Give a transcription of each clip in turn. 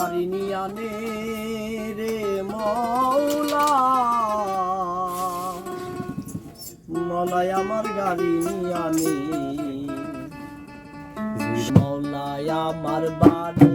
মারিনি আনে রে মৌলা। মলায় আমার গাড়ি নিয়ে মৌলায় আমার বাড়ি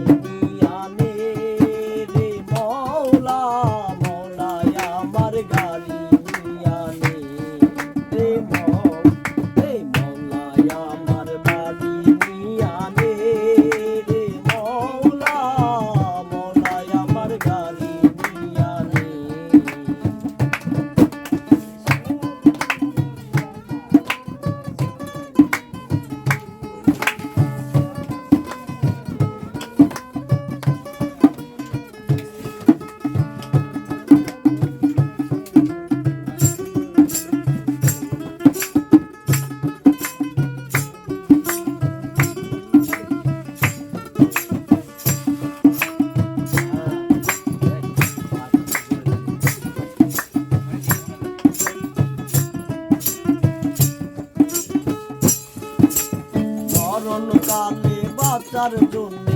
মরণ কালে বাঁচার জন্য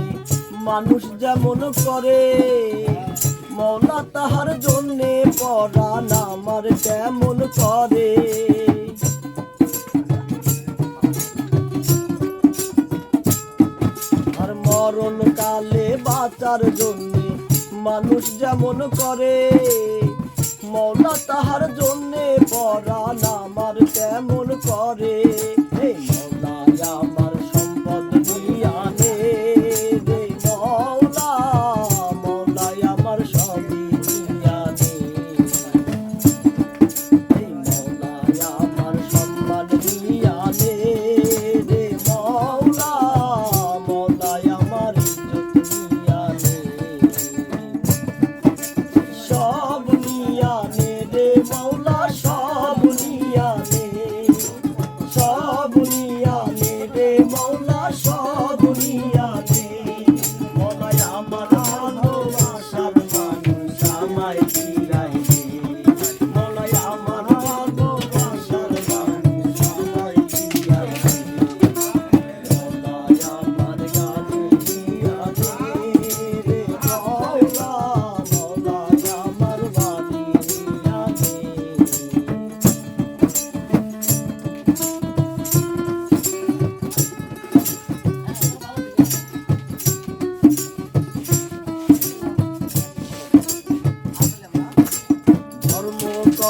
মানুষ যেমন করে, মৌলা তাহার জন্যে পড়া আমার কেমন করে। আর মরণ কালে বাঁচার মানুষ যেমন করে, মৌলা তাহার জন্যে পড়া আমার কেমন করে।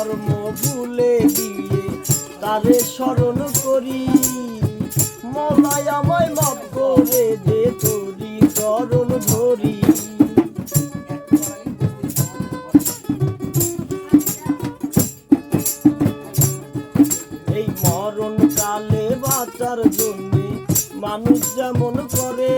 ধর্ম ভুলে দিয়ে তারে স্মরণ করি। মলায় আমায় মাপ করে দে তরি চরণ ধরি। এই মরণ কালে বাঁচার জন্য মানুষ যেমন করে